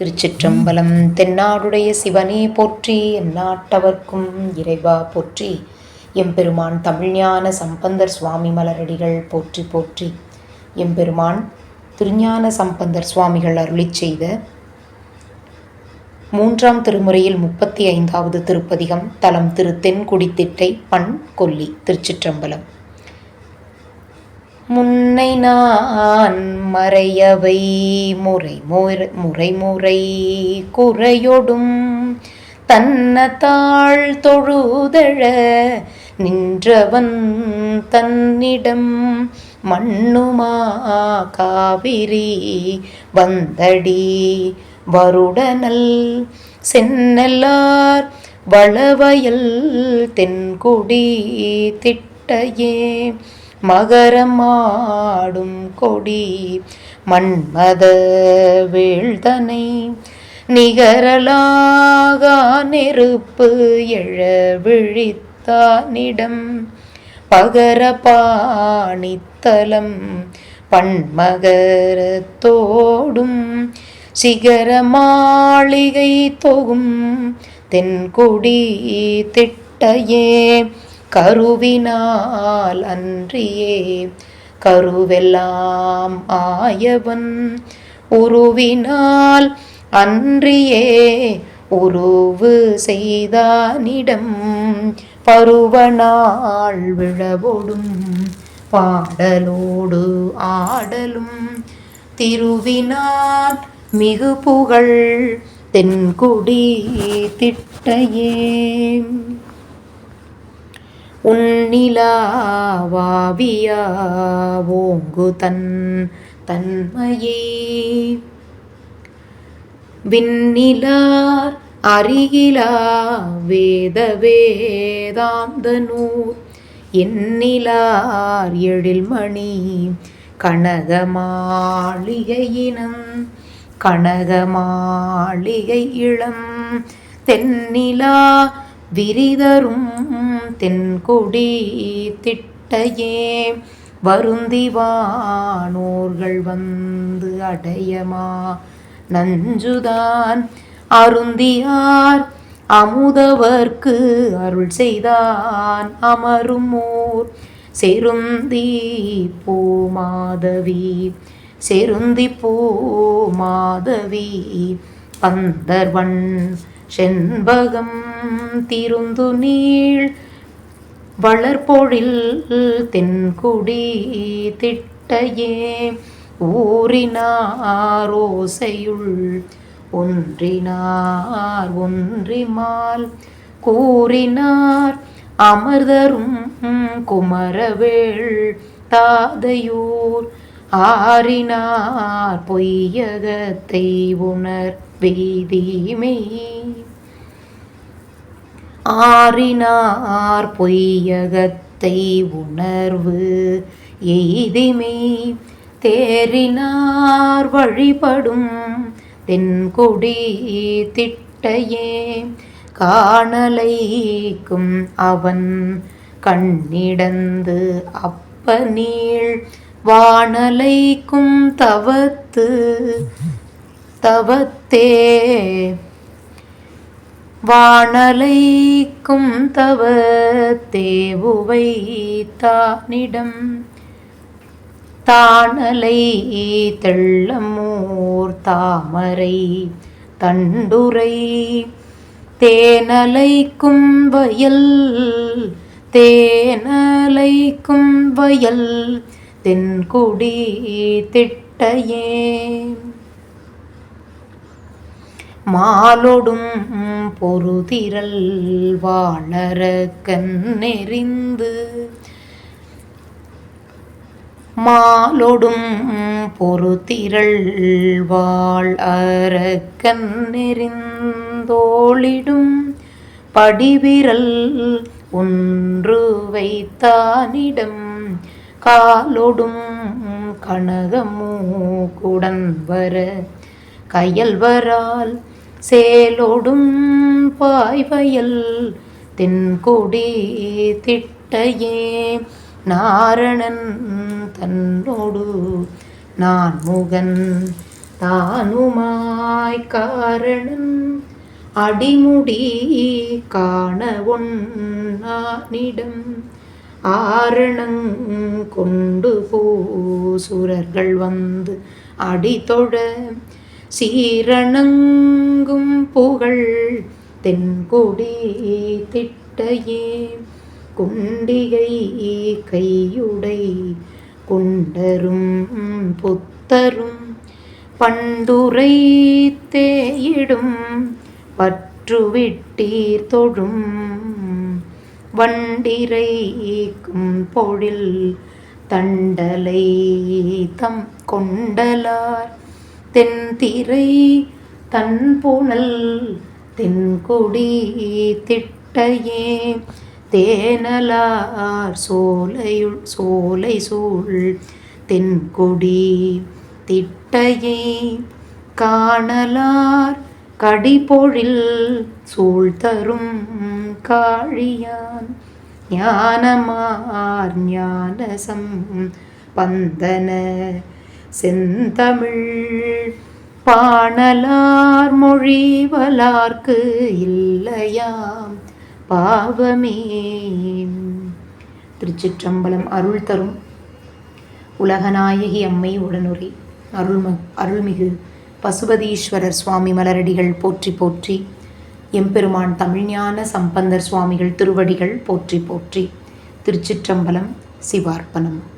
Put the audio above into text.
திருச்சிற்றம்பலம் தென்னாடுடைய சிவனே போற்றி எந்நாட்டவர்க்கும் இறைவா போற்றி. எம்பெருமான் தமிழ்ஞான சம்பந்தர் சுவாமி மலரடிகள் போற்றி போற்றி. எம்பெருமான் திருஞான சம்பந்தர் சுவாமிகள் அருளிச் செய்த மூன்றாம் திருமுறையில் முப்பத்தி ஐந்தாவது திருப்பதிகம் தலம் திரு தென்குடித்திட்டை பண் கொல்லி திருச்சிற்றம்பலம். முன்னை நான் மறையவை முறை முறை முறை குறையொடும். தன்னத்தாள் தொழுதழ நின்றவன் தன்னிடம் மண்ணுமா காவிரி வந்தடி. வருடனல் சென்னல்லார் வளவயல் தென்குடி திட்டையே மகரமாடும் கொடி மன்மத வீழ்தனை நிகரலாக நெருப்பு எழ விழித்தானிடம் பகரபாணித்தலம் பன்மகரத்தோடும் சிகர மாளிகை தொகும் தென்குடி திட்டையே கருவினால் அன்றியே கருவெல்லாம் ஆயவன் உருவினால் அன்றியே உருவு செய்தானிடம் பருவநாள் விழவொடும் பாடலோடு ஆடலும். திருவினான் மிகு புகழ் தென்குடி திட்டையே. உன்னிலாவாவியா ஓங்கு தன் தன்மையே. விண்ணிலார் அருகிலா வேத வேதாந்தனூர் எண்ணிலார் எழில்மணி கனகமாளிகையினம். கனகமாளிகை இளம் தென்னிலா விரிதரும் தென்கொடி திட்டையே வருந்திவானோர்கள் வந்து அடையமா? நஞ்சுதான் அருந்தியார் அமுதவர்க்கு அருள் செய்தான் அமருமோர். செருந்தி பூமாதவி செருந்தி பூமாதவி பந்தர்வன் செண்பகம் திருந்து நீள் வளர்பொழில் தென்குடி திட்டையே ஊரினாரோசையுள் ஒன்றினார் ஒன்றிமால். கூறினார் அமர்தரும் குமரவேள் தாதையூர் ஆறினார் பொய்யகத்தை உணர் வேதிமை. ஆறினார் பொய்யகத்தை உணர்வு. எய்திமே தேறினார் வழிபடும் தென்கொடி திட்டையே. காணலைக்கும் அவன் கண்ணிடந்து அப்ப நீள் வானலைக்கும் தவத்து தவத்தே வானலைக்கும் தவ தேவுவை தானிடம் தானலை தெள்ளமூர் தாமரை தண்டுரை. தேனலைக்கும் வயல் தேனலைக்கும் வயல் தென்குடி திட்டையே. மாலொடும் பொருதிரல் வாழற கண்ணெறிந்து மாலொடும் பொறுத்திரள் வாழற கண்ணெறிந்தோளிடும் படிவிரல் ஒன்று வைத்தானிடம். காலொடும் கனகமூ குடன் வர கயல்வரால் சேலோடும் பாய்வயல் தென்கொடி திட்டையே. நாரணன் தன்னோடு நான் முகன் தானுமாய் காரணன். அடிமுடி காண ஒன்னிடம் ஆரணங் கொண்டு பூசுரர்கள் வந்து அடிதொழ சீரணங்கும் புகழ் தென்கொடி திட்டையே. குண்டிகை கையுடை குண்டரும் புத்தரும் பண்டுரை தேயிடும் பற்றுவிட்டீர் தொழும் வண்டிரைக்கும் பொழில் தண்டலை தம் கொண்டலார். தென்திரை தன்புணல் தென்கொடி திட்டையே தேனலார் சோலையுள் சோலை சூழ் தென்கொடி திட்டையே காணலார் கடிபொழில் சூழ்தரும் காழியான். ஞானமார் ஞானசம் பந்தன செந்தமிழ் பாணலார் மொழிவலார்க்கு இல்லையாம் பாவமே திருச்சிற்றம்பலம் அருள் தரும் உலகநாயகி அம்மை உடனுரை. அருள்ம அருள்மிகு பசுபதீஸ்வரர் சுவாமி மலரடிகள் போற்றி போற்றி. எம்பெருமான் தமிழ்ஞான சம்பந்தர் சுவாமிகள் திருவடிகள் போற்றி போற்றி. திருச்சிற்றம்பலம் சிவார்ப்பணம்.